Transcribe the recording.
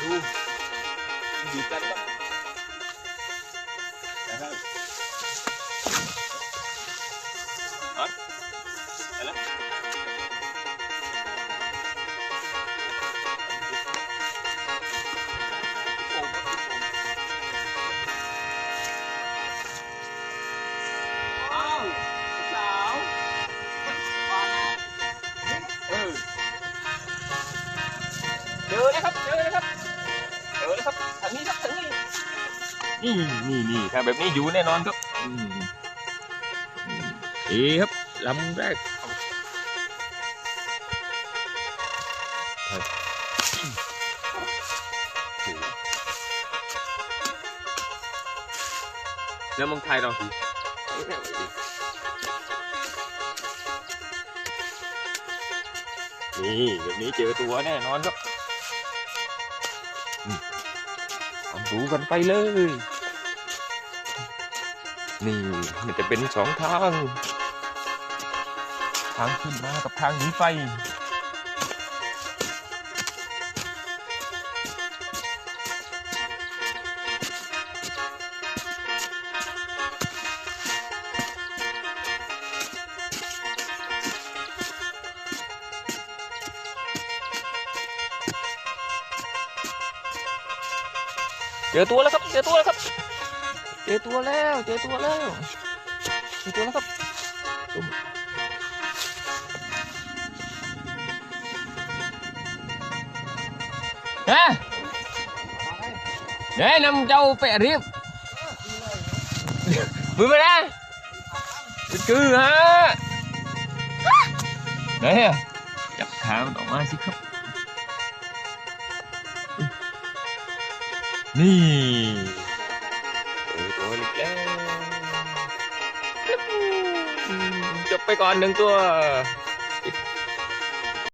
ดูดีกันครับนะครับฮะอ้าวสาวมาเออเจอแล้วครับเจอแล้วครับ นี่นี่นี่ครับแบบนี้อยู่แน่นอนครับอืมอืมเอ๊ครับลำแรกแล้วมึงไทยเราดีนี่แบบนี้เจอตัวแน่นอนครับดูกันไปเลย นี่มันจะเป็นสองทาง ทางขึ้นมากับทางหนีไฟเจอตัวแล้วครับ เจอตัวแล้วครับ เจอตัวแล้วเจอตัวแล้วเจอตัวแล้วครับตุ้มฮะเดี๋ยวนำเจ้าไปเรียบมือมาได้คือฮะไหนอะจับขามันออกมาสิครับนี่ จบไปก่อนหนึ่งตัว